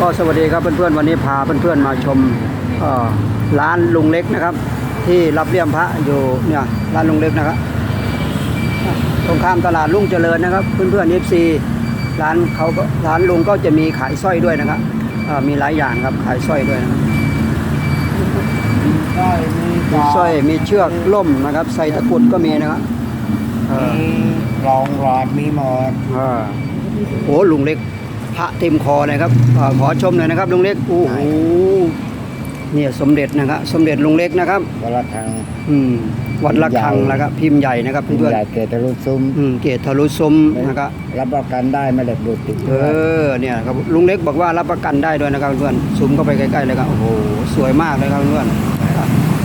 ก็สวัสดีครับเพื่อนๆวันนี้พาเพื่อนๆมาชมเอ่อร้านลุงเล็กนะครับ ที่รับเลี่ยมพระอยู่เนี่ยร้านลุงเล็กนะครับตรงข้ามตลาดลุงเจริญนะครับ เพื่อนๆเอฟซีร้านเขาก็ร้านลุงก็จะมีขายสร้อยด้วยนะครับเอ่อมีหลายอย่างครับขายสร้อยด้วยนะครับสร้อยมีมีสร้อยมีเชือกล่มนะครับ ใส่ตะกรุดก็มีนะครับเออมีรองหลอดมีหมดอ่าโอ้ลุงเล็ก พระเต็มคอเลยครับอาขอชมหน่อยนะครับลุงเล็กโอ้โหเนี่ยสมเด็จนะครับสมเด็จลุงเล็กนะครับกระทังอืมวัดระฆังนะครับ พิมพ์ใหญ่นะครับพิมพ์เพื่อนใหญ่เกตรุซุ้มๆอืมเกตทะลุซุ้มนะครับรับประกันได้ไม่เหล็กดูดติดเออเนี่ยครับลุงเล็กบอกว่ารับประกันได้ด้วยนะครับเพื่อนซูมเข้าไปใกล้ๆเลยครับโอ้โหสวยมากเลยครับเพื่อน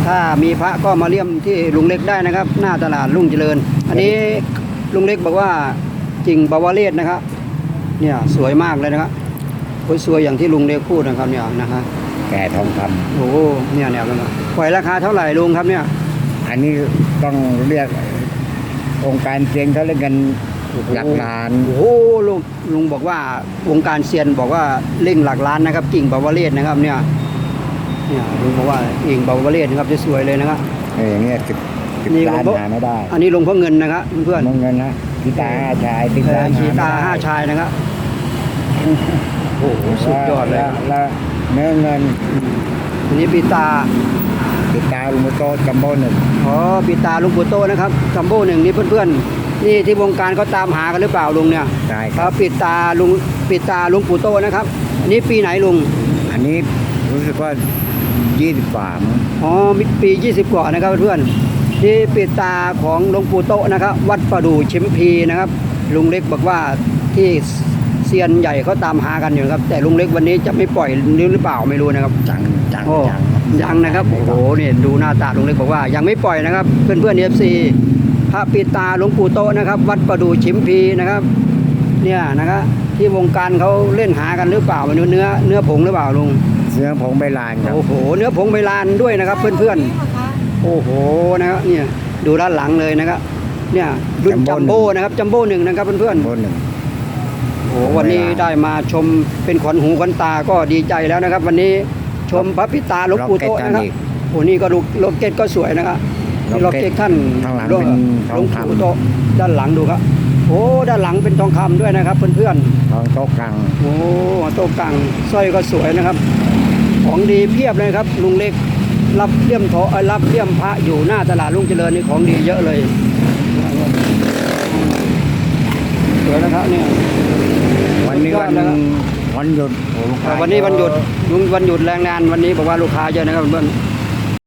ถ้ามีพระก็มาเลี่ยมที่ลุงเล็กได้นะครับ หน้าตลาดลุงเจริญ อันนี้ลุงเล็กบอกว่าจริงบาวาเลศนะครับ เนี่ยสวยมากเลยนะครับโอ้ยสวยอย่างที่ลุงเล็กพูดนะครับเนี่ยนะครับแก่ทองคโอ้โหเนี่ยเนี่ยลุงปล่อยราคาเท่าไหร่ลุงครับเนี่ยำอันนี้ต้องเรียกองค์การเจียงเขาเรียกกันหลักล้านโอ้โหลุงลุงบอกว่าวงการเซียนบอกว่าเล่งหลักล้านนะครับกิ่งบาวาเลศนะครับเนี่ยเนี่ยลุงบอกว่ากิ่งบาวาเลศนะครับจะสวยเลยนะครับเอออย่างเงี้ยสิบสิบนี่ล้านหลวงพ่อหาไม่ได้ อันนี้ลุงพ่อเงินนะครับเพื่อนมองเงินนะกีตาร์ห้าชายติดเอล้าอนขีตาไม่ได้ห้าชายนะครับ โอ้โหสุดยอดเลยแวแล้วเนื้อเงินอันนี้ปีตาติดตาลุงโตจัมโบ้หนึ่งอ๋อปีตาลุงปู่โตนะครับจัมโบ้หนึ่งนี่เพื่อนๆ นี่ที่วงการเขาตามหากันหรือเปล่าลุงเนี่ยใช่คครัรับบปิดตาลุงปิดตาลุงปู่โตนะครับอันนี้ปีไหนลุง อันนี้รู้สึกว่ายี่สิบกว่ามั้งอ๋อมีปี20กว่านะครับเพื่อนๆที่ปิดตาของหลวงปู่โตนะครับ วัดประดู่ชิมพีนะครับ ลุงเล็กบอกว่าที่เซียนใหญ่เขาตามหากันอยู่นะครับ แต่ลุงเล็กวันนี้จะไม่ปล่อยหรือเปล่าไม่รู้นะครับจังจังโอ้จังยังนะครับโอ้โหเนี่ยดูหน้าตาลุงเล็กบอกว่ายังไม่ปล่อยนะครับ เพื่อนเพื่อนเอฟซีพระปิดตาหลวงปู่โตนะครับ วัดประดู่ชิมพีนะครับ เนี่ยนะครับที่วงการเขาเล่นหากันหรือเปล่าไม่รู้เนื้อเนื้อผงหรือเปล่าลุงเสื้อผงใบลานครับโอ้โห เนื้อผงใบลานด้วยนะครับ เพื่อนๆ โอ้โหนะครับเนี่ยดูด้านหลังเลยนะครับเนี่ยรุ่นจัมโบ้นะครับจัมโบ้หนึ่งนะครับเพื่อนโบนหนึ่งๆโอ้โหวันนี้ได้มาชมเป็นขวัญหูขวัญตาก็ดีใจแล้วนะครับ วันนี้ชมพระปิตาหลวงปู่โตนะครับโอ้นี่ก็ดูโลเกตก็สวยนะครับนี่โลเกตท่านข้างหลังหลวงเป็นทหลอวงงคปู่โตด้านหลังดูครับโอ้ด้านหลังเป็นทองคำด้วยนะครับ เพื่อนๆำทองโต๊ะกลางโอ้โต๊ะกังสร้อยก็สวยนะครับ ของดีเพียบเลยครับ ลุงเล็กรับเลี่ยมทอเอ่อรับเลี่ยมพระอยู่หน้าตลาดลุงเจริญนี่ของดีเยอะเลย สวยนะครับเนี่ยวันนี้วันสุดยอดนะครับวันหยุดโอ้ลูกค้าวันนี้วันหยุดลุงวันหยุดแรงงานวันนี้บอกว่าลูกค้าเยอะนะครับเพื่อน